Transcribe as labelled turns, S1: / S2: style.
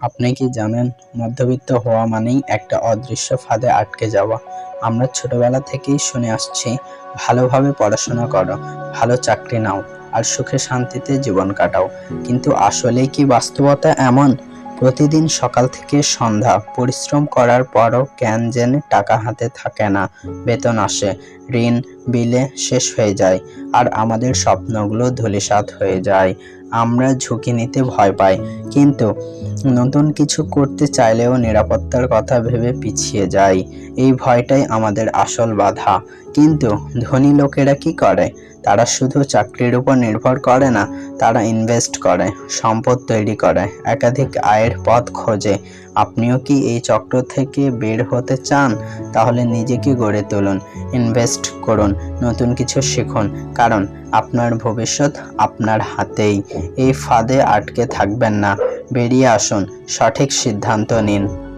S1: আপনি কি জানেন, মধ্যবিত্ত হওয়া মানেই একটা অদৃশ্য ফাঁদে আটকে যাওয়া। আমরা ছোটবেলা থেকেই শুনে আসছি, ভালোভাবে পড়াশোনা করো, ভালো চাকরি নাও, আর সুখে শান্তিতে জীবন কাটাও। কিন্তু আসলেই কি বাস্তবতা এমন? প্রতিদিন সকাল থেকে সন্ধ্যা, পরিশ্রম করার পরও জ্ঞান জেনে টাকা হাতে থাকে না, বেতন আসে, ঋণ, বিলে শেষ হয়ে যায়, আর আমাদের স্বপ্নগুলো ধূলিসাৎ হয়ে যায়। আমরা ঝুঁকি নিতে ভয় পাই। কিন্তু নতুন কিছু করতে চাইলেও নিরাপত্তার কথা ভেবে পিছিয়ে যাই। এই ভয়টাই আমাদের আসল বাধা। কিন্তু ধনী লোকেরা কি করে? তারা শুধু চাকরির উপর নির্ভর করে না, তারা ইনভেস্ট করে, সম্পদ তৈরি করে, একাধিক আয়ের পথ খোঁজে। আপনিও কি এই চক্র থেকে বের হতে চান? তাহলে নিজেকে গড়ে তুলুন ইনভেস্ট করুন, নতুন কিছু শিখুন। কারণ আপনার ভবিষ্যৎ আপনার হাতেই। এই ফাঁদে আটকে থাকবেন না। বেরিয়ে আসুন, সঠিক সিদ্ধান্ত নিন।